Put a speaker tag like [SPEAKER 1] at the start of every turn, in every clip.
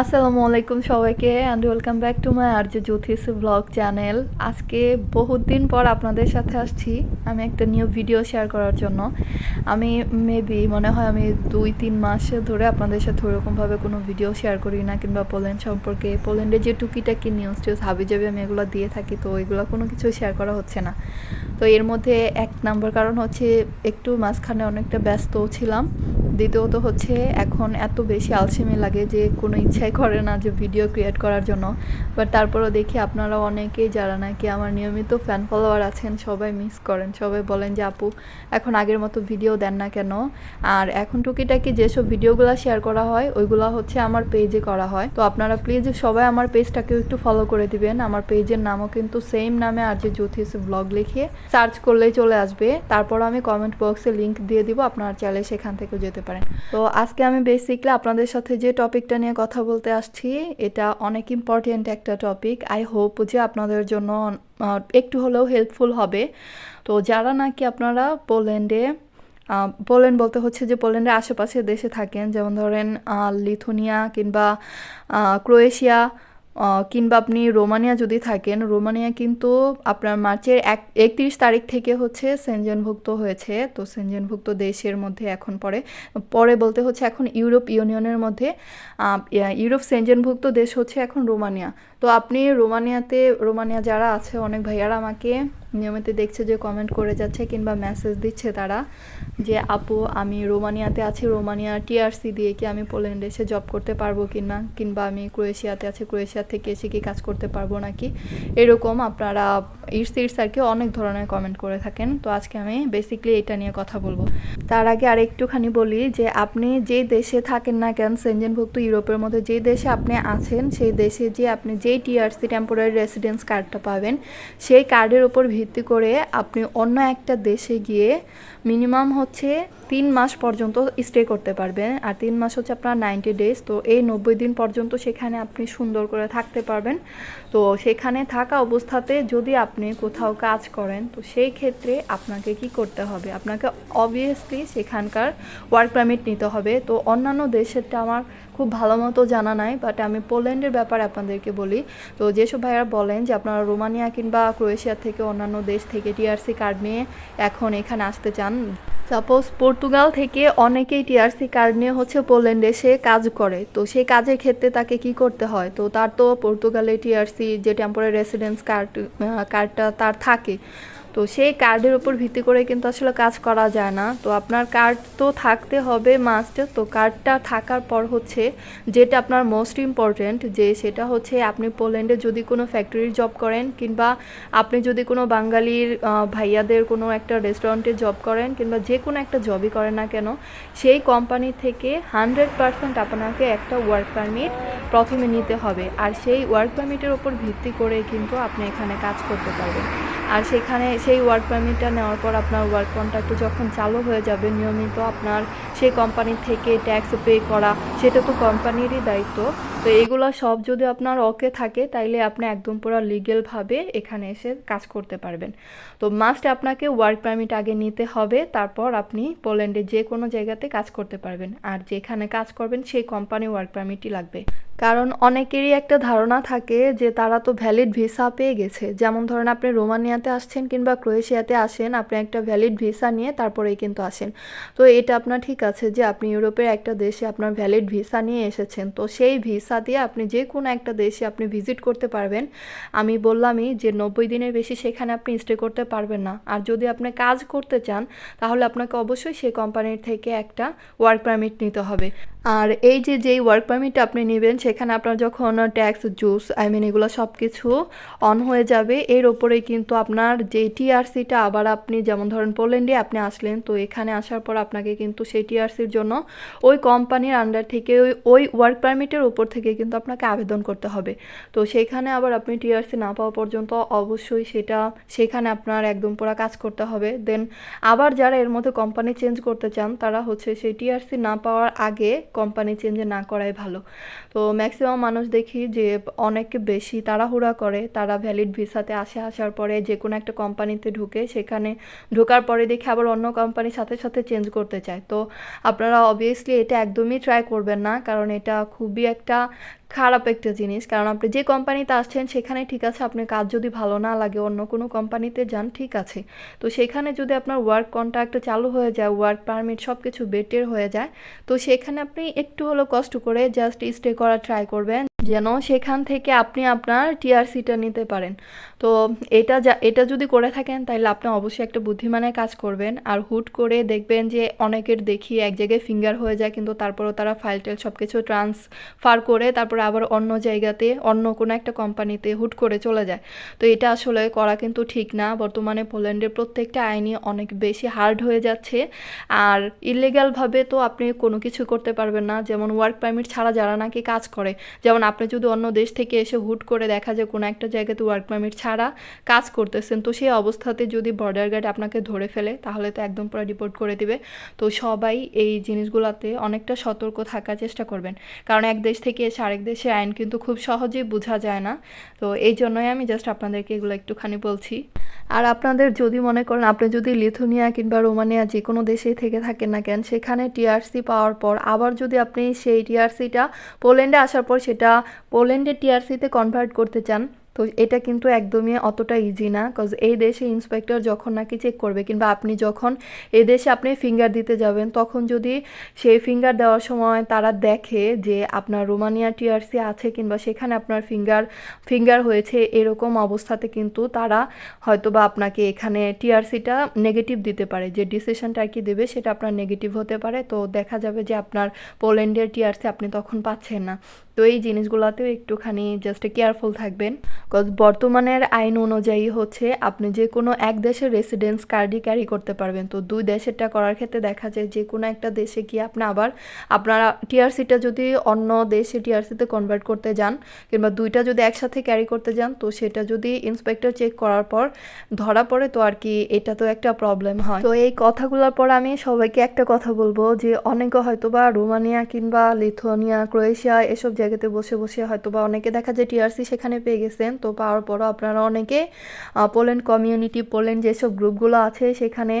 [SPEAKER 1] আসসালামু আলাইকুম সবাইকে and welcome back to my Arya Jyotish blog channel আজকে বহুত দিন পর আপনাদের সাথে আসছি, আমি একটা নিউ ভিডিও শেয়ার করার জন্য। আমি মেবি মনে হয় আমি দুই, তিন মাস ধরে আপনাদের সাথে ওরকমভাবে কোনো ভিডিও শেয়ার করি না, কিংবা পোল্যান্ড সম্পর্কে পোল্যান্ডের যে টুকিটাকি নিউজ টিউজ হাবি যাবে আমি এগুলো দিয়ে থাকি, তো এগুলো কোনো কিছু শেয়ার করা হচ্ছে না। তো এর মধ্যে এক নাম্বার কারণ হচ্ছে, একটু মাঝখানে অনেকটা ব্যস্তও ছিলাম। দ্বিতীয়ত হচ্ছে এখন এত বেশি আলসেমি লাগে যে কোনো ইচ্ছাই করে না যে ভিডিও ক্রিয়েট করার জন্য। বাট তারপরও দেখি আপনারা অনেকেই যারা নাকি আমার নিয়মিত ফ্যান ফলোয়ার আছেন, সবাই মিস করেন। সবাই বলেন যে, আপু, এখন আগের মতো ভিডিও দেন না কেন? আর এখন টুকিটাকি যেসব ভিডিওগুলো শেয়ার করা হয়, ওইগুলো হচ্ছে আমার পেজে করা হয়। তো আপনারা প্লিজ সবাই আমার পেজটাকেও একটু ফলো করে দিবেন। আমার পেজের নামও কিন্তু সেম নামে আর যে জ্যোতিষ ব্লগ লিখে সার্চ করলেই চলে আসবে। তারপর আমি কমেন্ট বক্সে লিংক দিয়ে দিব, আপনারা চাইলে সেখান থেকেও যেতে পারেন তো আজকে আমি বেসিকলি আপনাদের সাথে যে টপিকটা নিয়ে কথা বলতে আসছি, এটা অনেক ইম্পর্টেন্ট একটা টপিক আই হোপ যে আপনাদের জন্য একটু হলেও হেল্পফুল হবে। তো যারা নাকি আপনারা পোল্যান্ডে পোল্যান্ড বলতে হচ্ছে যে পোল্যান্ডের আশেপাশে দেশে থাকেন, যেমন ধরেন লিথুনিয়া কিংবা ক্রোয়েশিয়া কিংবা আপনি রোমানিয়া যদি থাকেন, রোমানিয়া কিন্তু আপনার মার্চের এক, একত্রিশ তারিখ থেকে হচ্ছে সেনজেনভুক্ত হয়েছে। তো সেনজেনভুক্ত দেশের মধ্যে এখন পরে পরে বলতে হচ্ছে এখন ইউরোপ ইউনিয়নের মধ্যে ইউরোপ সেনজেনভুক্ত দেশ হচ্ছে এখন রোমানিয়া। তো আপনি রোমানিয়াতে, রোমানিয়া যারা আছে, অনেক ভাইয়ারা আমাকে নিয়মিত দেখছে যে কমেন্ট করে যাচ্ছে কিংবা মেসেজ দিচ্ছে তারা যে, আপু, আমি রোমানিয়াতে আছি। রোমানিয়া টিআরসি দিয়ে কি আমি পোল্যান্ডে এসে জব করতে পারব কিনা? কিংবা আমি ক্রোয়েশিয়াতে আছি। ক্রোয়েশিয়া থেকে এসে কি কাজ করতে পারব নাকি? এরকম আপনারা ইটস ইটস আর কি অনেক ধরনের কমেন্ট করে থাকেন। তো আজকে আমি বেসিকলি এটা নিয়ে কথা বলব। তার আগে আর একটুখানি বলি যে, আপনি যে দেশে থাকেন না কেন সেনজেনভুক্ত ইউরোপের মধ্যে যে দেশে আপনি আছেন, সেই দেশে যে আপনি যেই টিআরসি টেম্পোরারি রেসিডেন্স কার্ডটা পাবেন, সেই কার্ডের উপর ভিত্তি করে আপনি অন্য একটা দেশে গিয়ে মিনিমাম হচ্ছে তিন মাস পর্যন্ত স্টে করতে পারবেন। আর তিন মাস হচ্ছে আপনার নাইনটি ডেজ তো এই নব্বই দিন পর্যন্ত সেখানে আপনি সুন্দর করে থাকতে পারবেন। তো সেখানে থাকা অবস্থাতে যদি আপনি কোথাও কাজ করেন, তো সেই ক্ষেত্রে আপনাকে কি করতে হবে? আপনাকে অবভিয়াসলি সেখানকার ওয়ার্ক পারমিট নিতে হবে। তো অন্যান্য দেশেরটা আমার খুব ভালো মতো জানা নাই বাট আমি পোল্যান্ডের ব্যাপারে আপনাদেরকে বলি। তো যেসব ভাইয়ারা বলেন যে আপনারা রোমানিয়া কিংবা ক্রোয়েশিয়া থেকে অন্যান্য দেশ থেকে টিআরসি কার্ড নিয়ে এখন এখানে আসতে চান সাপোজ পর্তুগাল থেকে অনেকেই টিআরসি কার্ড নিয়ে হচ্ছে পোল্যান্ডে সে কাজ করে। তো সেই কাজের ক্ষেত্রে তাকে কি করতে হয়? তো তার তো পর্তুগালে টিআরসি যে টেম্পোরারি রেসিডেন্স কার্ড কার্ডটা তার থাকে। তো সেই কার্ডের উপর ভিত্তি করে কিন্তু আসলে কাজ করা যায় না। তো আপনার কার্ড তো থাকতে হবে মাস্ট তো কার্ডটা থাকার পর হচ্ছে যেটা আপনার মোস্ট ইম্পর্ট্যান্ট যে সেটা হচ্ছে আপনি পোল্যান্ডে যদি কোনো ফ্যাক্টরির জব করেন কিংবা আপনি যদি কোনো বাঙালির ভাইয়াদের কোনো একটা রেস্টুরেন্টে জব করেন কিংবা যে কোনো একটা জবই করেন না কেন, সেই কোম্পানি থেকে হান্ড্রেড পারসেন্ট আপনাকে একটা ওয়ার্ক পারমিট প্রথমে নিতে হবে। আর সেই ওয়ার্ক পারমিটের উপর ভিত্তি করে কিন্তু আপনি এখানে কাজ করতে পারবেন। আর সেখানে সেই ওয়ার্ক পারমিটটা নেওয়ার পর আপনার ওয়ার্ক কন্ট্রাক্ট যখন চালু হয়ে যাবে, নিয়মিত আপনার সেই কোম্পানি থেকে ট্যাক্স পে করা, সেটা তো কোম্পানিরই দায়িত্ব। তো এগুলো সব যদি আপনার ওকে থাকে, তাইলে আপনি একদম পুরো লিগেলভাবে এখানে এসে কাজ করতে পারবেন। তো মাস্ট আপনাকে ওয়ার্ক পারমিট আগে নিতে হবে, তারপর আপনি পোল্যান্ডে যে কোনো জায়গাতে কাজ করতে পারবেন। আর যেখানে কাজ করবেন, সেই কোম্পানি ওয়ার্ক পারমিটই লাগবে। কারণ অনেকেরই একটা ধারণা থাকে যে তারা তো ভ্যালিড ভিসা পেয়ে গেছে। যেমন ধরেন আপনি রোমানিয়াতে আসছেন কিংবা ক্রোয়েশিয়াতে আসেন, আপনি একটা ভ্যালিড ভিসা নিয়ে তারপরেই কিন্তু আসেন। তো এটা আপনার ঠিক আছে যে আপনি ইউরোপের একটা দেশে আপনার ভ্যালিড ভিসা নিয়ে এসেছেন। তো সেই ভিসা দিয়ে আপনি যে কোনো একটা দেশে আপনি ভিজিট করতে পারবেন। আমি বললামই যে নব্বই দিনের বেশি সেখানে আপনি স্টে করতে পারবেন না। আর যদি আপনি কাজ করতে চান, তাহলে আপনাকে অবশ্যই সেই কোম্পানির থেকে একটা ওয়ার্ক পারমিট নিতে হবে। আর এই যে, যেই ওয়ার্ক পারমিট আপনি নেবেন, সেখানে আপনার যখন ট্যাক্স জুস আই মিন এগুলো সব কিছু অন হয়ে যাবে, এর ওপরেই কিন্তু আপনার যে টিআরসিটা আবার আপনি যেমন ধরেন পোল্যান্ডে আপনি আসলেন, তো এখানে আসার পর আপনাকে কিন্তু সেই টিআরসির জন্য ওই কোম্পানির আন্ডার থেকে ওই ওই ওয়ার্ক পারমিটের উপর থেকে কিন্তু আপনাকে আবেদন করতে হবে। তো সেখানে আবার আপনি টিআরসি না পাওয়া পর্যন্ত অবশ্যই সেটা, সেখানে আপনার একদম পুরো কাজ করতে হবে। দেন আবার যারা এর মধ্যে কোম্পানি চেঞ্জ করতে চান, তারা হচ্ছে সেই টিআরসি না পাওয়ার আগে কোম্পানি চেঞ্জ না করাই ভালো। তো ম্যাক্সিমাম মানুষ দেখি যে অনেক বেশি তাড়াহুড়া করে, তারা ভ্যালিড ভিসাতে আসে, আসার পরে যে কোনো একটা কোম্পানিতে ঢুকে, সেখানে ঢোকার পরে দেখে আবার অন্য কোম্পানির সাথে সাথে চেঞ্জ করতে চায়। তো আপনারা অবভিয়াসলি এটা একদমই ট্রাই করবেন না, কারণ এটা খুবই একটা খারাপ একটা জিনিস। কারণ আপনি যে কোম্পানিতে আসছেন, সেখানে ঠিক আছে আপনি কাজ যদি ভালো না লাগে, অন্য কোনো কোম্পানিতে যান, ঠিক আছে। তো সেখানে যদি আপনার ওয়ার্ক কন্ট্রাক্ট চালু হয়ে যায় ওয়ার্ক পারমিট সব কিছু বেটের হয়ে যায়, তো সেখানে আপনি একটু হলেও কষ্ট করে জাস্ট স্টে করা ট্রাই করবেন। যেন সেখান থেকে আপনি আপনার টিআরসিটা নিতে পারেন। তো এটা যা, এটা যদি করে থাকেন তাহলে আপনি অবশ্যই একটা বুদ্ধিমানের কাজ করবেন। আর হুট করে দেখবেন যে অনেকের দেখি এক জায়গায় ফিঙ্গার হয়ে যায়, কিন্তু তারপরও তারা ফাইল টেল সব কিছু ট্রান্সফার করে, তারপর আবার অন্য জায়গাতে, অন্য কোনো একটা কোম্পানিতে হুট করে চলে যায়। তো এটা আসলে করা কিন্তু ঠিক না। বর্তমানে পোল্যান্ডের প্রত্যেকটা আইনই অনেক বেশি হার্ড হয়ে যাচ্ছে। আর ইলিগালভাবে তো আপনি কোনো কিছু করতে পারবেন না। যেমন ওয়ার্ক পারমিট ছাড়া যারা নাকি কাজ করে, যেমন আপনি যদি অন্য দেশ থেকে এসে হুট করে দেখা যায় কোনো একটা জায়গাতে ওয়ার্ক পারমিট ছাড়া কাজ করতেছেন, তো সেই অবস্থাতে যদি বর্ডার গার্ড আপনাকে ধরে ফেলে, তাহলে তো একদম পুরো রিপোর্ট করে দিবে। তো সবাই এই জিনিসগুলোতে অনেকটা সতর্ক থাকার চেষ্টা করবেন। কারণ এক দেশ থেকে এসে আরেক দেশে আইন কিন্তু খুব সহজেই বোঝা যায় না। তো এই জন্যই আমি জাস্ট আপনাদেরকে এগুলো একটুখানি বলছি। আর আপনাদের যদি মনে করেন, আপনি যদি লিথুনিয়া কিংবা রোমানিয়া যে কোনো দেশেই থেকে থাকেন না কেন, সেখানে টিআরসি পাওয়ার পর আবার যদি আপনি সেই টিআরসিটা পোল্যান্ডে আসার পর সেটা পোল্যান্ডের টিআরসিতে কনভার্ট করতে চান তো এটা কিন্তু একদমই অতটা ইজি না কজ এই দেশে ইন্সপেক্টর যখন নাকি চেক করবে কিংবা আপনি যখন এই দেশে আপনি ফিঙ্গার দিতে যাবেন, তখন যদি সেই ফিঙ্গার দেওয়ার সময় তারা দেখে যে আপনার রোমানিয়া টিআরসি আছে কিংবা সেখানে আপনার ফিঙ্গার ফিঙ্গার হয়েছে, এরকম অবস্থাতে কিন্তু তারা হয়তো বা আপনাকে এখানে টিআরসিটা নেগেটিভ দিতে পারে। যে ডিসিশনটা আর কি দেবে সেটা আপনার নেগেটিভ হতে পারে। তো দেখা যাবে যে আপনার পোল্যান্ডের টিআরসি আপনি তখন পাচ্ছেন না। তো এই জিনিসগুলোতেও একটুখানি জাস্ট কেয়ারফুল থাকবেন। কজ বর্তমানের আইন অনুযায়ী হচ্ছে আপনি যে কোনো এক দেশের রেসিডেন্স কার্ডই ক্যারি করতে পারবেন। তো দুই দেশেরটা করার ক্ষেত্রে দেখা যায় যে কোনো একটা দেশে গিয়ে আপনি আবার আপনারা টিআরসিটা যদি অন্য দেশে টিআরসিতে কনভার্ট করতে যান কিংবা দুইটা যদি একসাথে ক্যারি করতে যান, তো সেটা যদি ইন্সপেক্টর চেক করার পর ধরা পড়ে, তো আর কি এটা তো একটা প্রবলেম হয়। তো এই কথাগুলোর পর আমি সবাইকে একটা কথা বলব যে অনেকে হয়তো বা রোমানিয়া কিংবা লিথুয়ানিয়া, ক্রোয়েশিয়া এসব জায়গাতে বসে বসে হয়তো বা অনেকে দেখা যায় টিআরসি সেখানে পেয়ে গেছেন। তো পাওয়ার পরও আপনারা অনেকে পোল্যান্ড কমিউনিটি পোল্যান্ড যেসব গ্রুপগুলো আছে সেখানে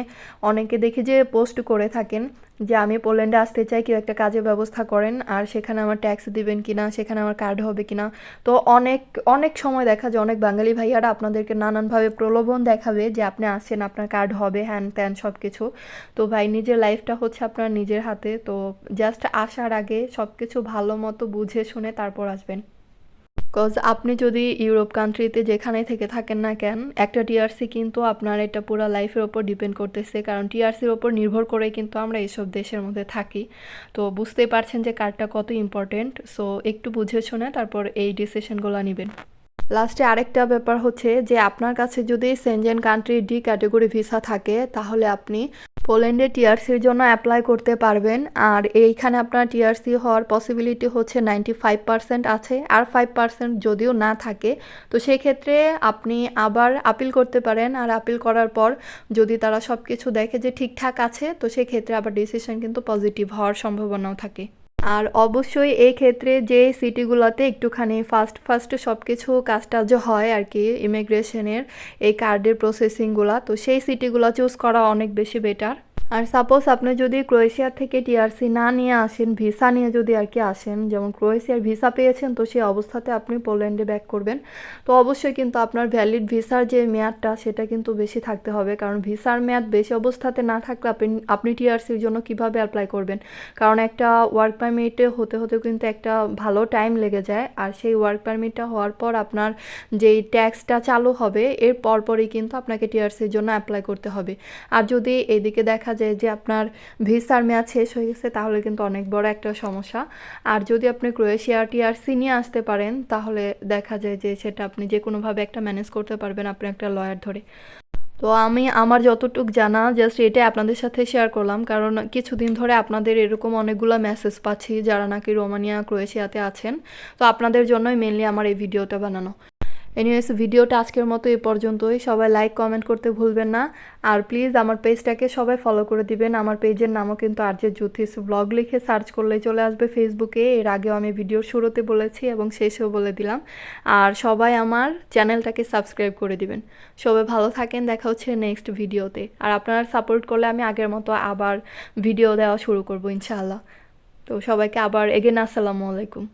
[SPEAKER 1] অনেকে দেখি যে পোস্ট করে থাকেন যে আমি পোল্যান্ডে আসতে চাই, কেউ একটা কাজের ব্যবস্থা করেন আর সেখানে আমার ট্যাক্স দিবেন কি না সেখানে আমার কার্ড হবে কি না তো অনেক অনেক সময় দেখা যায়, অনেক বাঙালি ভাইয়ারা আপনাদেরকে নানানভাবে প্রলোভন দেখাবে যে আপনি আসছেন, আপনার কার্ড হবে হ্যান ত্যান সব কিছু তো ভাই, নিজের লাইফটা হচ্ছে আপনার নিজের হাতে। তো জাস্ট আসার আগে সব কিছু ভালো মতো বুঝে শুনে তারপর আসবেন। বিকজ আপনি যদি ইউরোপ কান্ট্রিতে যেখানে থেকে থাকেন না কেন, একটা টিআরসি কিন্তু আপনার এটা পুরো লাইফের ওপর ডিপেন্ড করতেছে। কারণ টিআরসির ওপর নির্ভর করে কিন্তু আমরা এইসব দেশের মধ্যে থাকি। তো বুঝতেই পারছেন যে কার্ডটা কত ইম্পর্টেন্ট সো একটু বুঝে শুনে তারপর এই ডিসিশনগুলো নেবেন। লাস্টে আরেকটা ব্যাপার হচ্ছে যে আপনার কাছে যদি Schengen country D category visa থাকে, তাহলে আপনি পোল্যান্ডে টিআরসির জন্য অ্যাপ্লাই করতে পারবেন। আর এইখানে আপনার টিআরসি হওয়ার পসিবিলিটি হচ্ছে নাইনটি ফাইভ পার্সেন্ট আছে। আর ফাইভ পার্সেন্ট যদিও না থাকে, তো সেই ক্ষেত্রে আপনি আবার আপিল করতে পারেন। আর আপিল করার পর যদি তারা সব কিছু দেখে যে ঠিকঠাক আছে, তো সেক্ষেত্রে আবার ডিসিশন কিন্তু পজিটিভ হওয়ার সম্ভাবনাও থাকে। আর অবশ্যই এই ক্ষেত্রে যে সিটিগুলোতে একটুখানি ফাস্ট ফাস্ট সব কিছু কাজটাজ হয় আর কি, ইমিগ্রেশনের এই কার্ডের প্রসেসিংগুলো তো সেই সিটিগুলো চুজ করা অনেক বেশি বেটার আর সাপোজ আপনি যদি ক্রোয়েশিয়া থেকে টিআরসি না নিয়ে আসেন ভিসা নিয়ে যদি আর কি আসেন, যেমন ক্রোয়েশিয়ার ভিসা পেয়েছেন, তো সেই অবস্থাতে আপনি পোল্যান্ডে ব্যাক করবেন। তো অবশ্যই কিন্তু আপনার ভ্যালিড ভিসার যে মেয়াদটা, সেটা কিন্তু বেশি থাকতে হবে। কারণ ভিসার মেয়াদ বেশি অবস্থাতে না থাকলে আপনি আপনি টিআরসির জন্য কীভাবে অ্যাপ্লাই করবেন? কারণ একটা ওয়ার্ক পারমিটে হতে হতে কিন্তু একটা ভালো টাইম লেগে যায়। আর সেই ওয়ার্ক পারমিটটা হওয়ার পর আপনার যেই ট্যাক্সটা চালু হবে, এর পরপরই কিন্তু আপনাকে টিআরসির জন্য অ্যাপ্লাই করতে হবে। আর যদি এদিকে দেখা যায় যে আপনার ভিসার মেয়াদ শেষ হয়ে গেছে, তাহলে কিন্তু অনেক বড় একটা সমস্যা। আর যদি আপনি ক্রোয়েশিয়া টিআরসি নিয়ে আসতে পারেন, তাহলে দেখা যায় যে, সেটা আপনি যে কোনোভাবে একটা ম্যানেজ করতে পারবেন আপনি একটা লয়ার ধরে। তো আমি, আমার যতটুক জানা জাস্ট এটাই আপনাদের সাথে শেয়ার করলাম। কারণ কিছুদিন ধরে আপনাদের এরকম অনেকগুলো মেসেজ পাচ্ছি, যারা নাকি রোমানিয়া, ক্রোয়েশিয়াতে আছেন। তো আপনাদের জন্যই মেনলি আমার এই ভিডিওটা বানানো। এনিওয়েস ভিডিওটা আজকের মতো এই পর্যন্তই। সবাই লাইক কমেন্ট করতে ভুলবেন না। আর প্লিজ আমার পেজটাকে সবাই ফলো করে দিবেন। আমার পেজের নামও কিন্তু আর যে জ্যোতিষ ব্লগ লিখে সার্চ করলে চলে আসবে ফেসবুকে এর আগেও আমি ভিডিওর শুরুতে বলেছি এবং শেষেও বলে দিলাম। আর সবাই আমার চ্যানেলটাকে সাবস্ক্রাইব করে দিবেন। সবাই ভালো থাকেন। দেখা হচ্ছে নেক্সট ভিডিওতে আর আপনারা সাপোর্ট করলে আমি আগের মতো আবার ভিডিও দেওয়া শুরু করব, ইনশাআল্লাহ। তো সবাইকে আবার এগেন আসসালামু আলাইকুম।